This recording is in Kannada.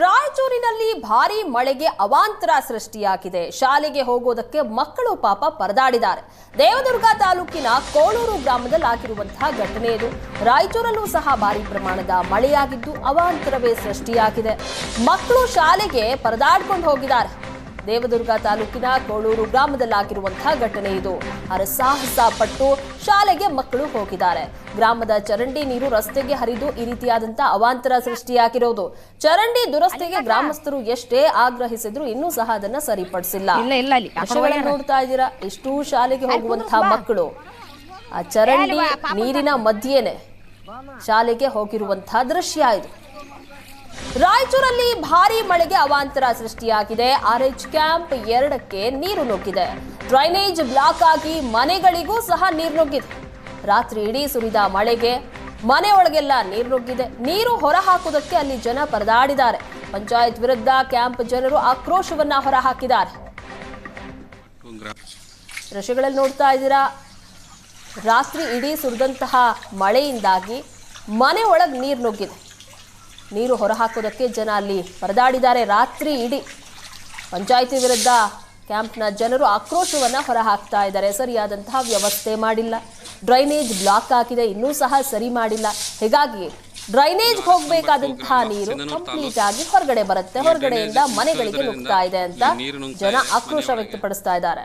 ರಾಯಚೂರಿನಲ್ಲಿ ಭಾರಿ ಮಳೆಗೆ ಅವಾಂತರ ಸೃಷ್ಟಿಯಾಗಿದೆ. ಶಾಲೆಗೆ ಹೋಗೋದಕ್ಕೆ ಮಕ್ಕಳು ಪಾಪ ಪರದಾಡಿದ್ದಾರೆ. ದೇವದುರ್ಗ ತಾಲೂಕಿನ ಕೋಳೂರು ಗ್ರಾಮದಲ್ಲಿ ಆಗಿರುವಂತಹ ಘಟನೆ ಇದು. ರಾಯಚೂರಲ್ಲೂ ಸಹ ಭಾರಿ ಪ್ರಮಾಣದ ಮಳೆಯಾಗಿದ್ದು ಅವಾಂತರವೇ ಸೃಷ್ಟಿಯಾಗಿದೆ. ಮಕ್ಕಳು ಶಾಲೆಗೆ ಪರದಾಡ್ಕೊಂಡು ಹೋಗಿದ್ದಾರೆ. ದೇವದುರ್ಗ ತಾಲೂಕಿನ ಕೋಳೂರು ಗ್ರಾಮದಲ್ಲಾಗಿರುವಂತಹ ಘಟನೆ ಇದು. ಅರಸಾಹಸ ಪಟ್ಟು ಶಾಲೆಗೆ ಮಕ್ಕಳು ಹೋಗಿದ್ದಾರೆ. ಗ್ರಾಮದ ಚರಂಡಿ ನೀರು ರಸ್ತೆಗೆ ಹರಿದು ಈ ರೀತಿಯಾದಂತಹ ಅವಾಂತರ ಸೃಷ್ಟಿಯಾಗಿರೋದು. ಚರಂಡಿ ದುರಸ್ತಿಗೆ ಗ್ರಾಮಸ್ಥರು ಎಷ್ಟೇ ಆಗ್ರಹಿಸಿದ್ರು ಇನ್ನೂ ಸಹ ಅದನ್ನ ಸರಿಪಡಿಸಿಲ್ಲ. ನೋಡ್ತಾ ಇದ್ದೀರಾ? ಇಷ್ಟು ಶಾಲೆಗೆ ಹೋಗುವಂತಹ ಮಕ್ಕಳು. ಆ ಚರಂಡಿ ನೀರಿನ ಮಧ್ಯೆನೆ ಶಾಲೆಗೆ ಹೋಗಿರುವಂತಹ ದೃಶ್ಯ ಇದು. ರಾಯಚೂರಲ್ಲಿ ಭಾರಿ ಮಳೆಗೆ ಅವಾಂತರ ಸೃಷ್ಟಿಯಾಗಿದೆ. ಆರ್ಎಚ್ ಕ್ಯಾಂಪ್ ಎರಡಕ್ಕೆ ನೀರು ನುಗ್ಗಿದೆ. ಡ್ರೈನೇಜ್ ಬ್ಲಾಕ್ ಆಗಿ ಮನೆಗಳಿಗೂ ಸಹ ನೀರು ನುಗ್ಗಿದೆ. ರಾತ್ರಿ ಇಡೀ ಸುರಿದ ಮಳೆಗೆ ಮನೆ ಒಳಗೆಲ್ಲ ನೀರು ನುಗ್ಗಿದೆ. ನೀರು ಹೊರ ಹಾಕುವುದಕ್ಕೆ ಅಲ್ಲಿ ಜನ ಪರದಾಡಿದ್ದಾರೆ. ಪಂಚಾಯತ್ ವಿರುದ್ಧ ಕ್ಯಾಂಪ್ ಜನರು ಆಕ್ರೋಶವನ್ನ ಹೊರ ಹಾಕಿದ್ದಾರೆ. ದೃಶ್ಯಗಳಲ್ಲಿ ನೋಡ್ತಾ ಇದ್ದೀರಾ? ರಾತ್ರಿ ಇಡೀ ಸುರಿದಂತಹ ಮಳೆಯಿಂದಾಗಿ ಮನೆ ಒಳಗೆ ನೀರು ನುಗ್ಗಿದೆ. ನೀರು ಹೊರಹಾಕೋದಕ್ಕೆ ಜನ ಅಲ್ಲಿ ಪರದಾಡಿದ್ದಾರೆ. ರಾತ್ರಿ ಇಡೀ ಪಂಚಾಯಿತಿ ವಿರುದ್ಧ ಕ್ಯಾಂಪ್ನ ಜನರು ಆಕ್ರೋಶವನ್ನ ಹೊರಹಾಕ್ತಾ ಇದ್ದಾರೆ. ಸರಿಯಾದಂತಹ ವ್ಯವಸ್ಥೆ ಮಾಡಿಲ್ಲ. ಡ್ರೈನೇಜ್ ಬ್ಲಾಕ್ ಆಗಿದೆ ಇನ್ನೂ ಸಹ ಸರಿ ಮಾಡಿಲ್ಲ. ಹೀಗಾಗಿ ಡ್ರೈನೇಜ್ ಹೋಗಬೇಕಾದಂತಹ ನೀರು ಕಂಪ್ಲೀಟ್ ಆಗಿ ಹೊರಗಡೆ ಬರುತ್ತೆ. ಹೊರಗಡೆಯಿಂದ ಮನೆಗಳಿಗೆ ನುಗ್ತಾ ಇದೆ ಅಂತ ಜನ ಆಕ್ರೋಶ ವ್ಯಕ್ತಪಡಿಸ್ತಾ ಇದ್ದಾರೆ.